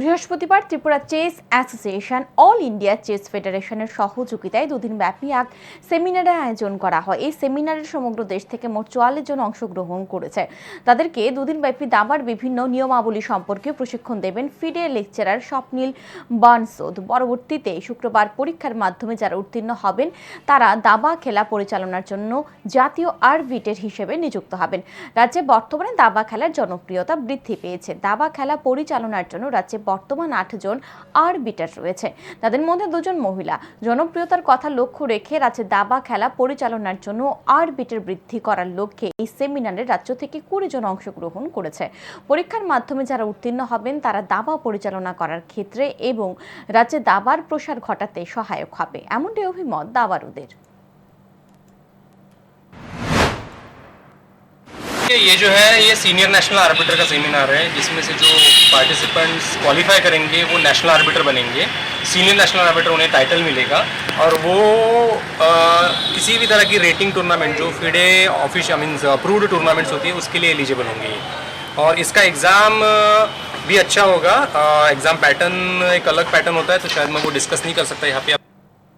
বৃহস্পতিবার Tripura chess association all India chess ফেডারেশনের সহযোগিতায় দুদিন ব্যাপী এক সেমিনারের আয়োজন করা হয়। এই সেমিনারে সমগ্র দেশ থেকে মোট চুয়াল্লিশ জন অংশগ্রহণ করেছে। তাদেরকে দুদিন ব্যাপী দাবার বিভিন্ন নিয়মাবলী সম্পর্কে প্রশিক্ষণ দেবেন ফিডে লেকচারার স্বপ্নীল বানসোদ। পরবর্তীতে শুক্রবার পরীক্ষার মাধ্যমে যারা উত্তীর্ণ হবেন, তারা দাবা খেলা পরিচালনার জন্য জাতীয় আরবিটের হিসেবে নিযুক্ত হবেন। রাজ্যে বর্তমানে দাবা খেলার জনপ্রিয়তা বৃদ্ধি পেয়েছে। দাবা খেলা পরিচালনার জন্য রাজ্যে বর্তমান আটজন আরবিটার রয়েছে। তাদের মধ্যে দুজন মহিলা। জনপ্রিয়তার কথা লক্ষ্য রেখে রাজ্যে দাবা খেলা পরিচালনার জন্য আরবিটের বৃদ্ধি করার লক্ষ্যে এই সেমিনারে রাজ্য থেকে কুড়ি জন অংশগ্রহণ করেছে। পরীক্ষার মাধ্যমে যারা উত্তীর্ণ হবেন, তারা দাবা পরিচালনা করার ক্ষেত্রে এবং রাজ্যে দাবার প্রসার ঘটাতে সহায়ক হবে। এমনটি অভিমত দাবারুদের। ये ये जो है ये सीनियर नेशनल आर्बिटर का सेमिनार है जिसमें से जो पार्टिसिपेंट्स क्वालिफाई करेंगे वो नेशनल आर्बिटर बनेंगे। सीनियर नेशनल आर्बिटर उन्हें टाइटल मिलेगा और वो अ, किसी भी तरह की रेटिंग टूर्नामेंट जो FIDE office means approved tournaments होती है उसके लिए एलिजिबल होंगे और इसका एग्ज़ाम भी अच्छा होगा। एग्ज़ाम पैटर्न एक अलग पैटर्न होता है तो शायद मैं वो डिस्कस नहीं कर सकता यहाँ पे।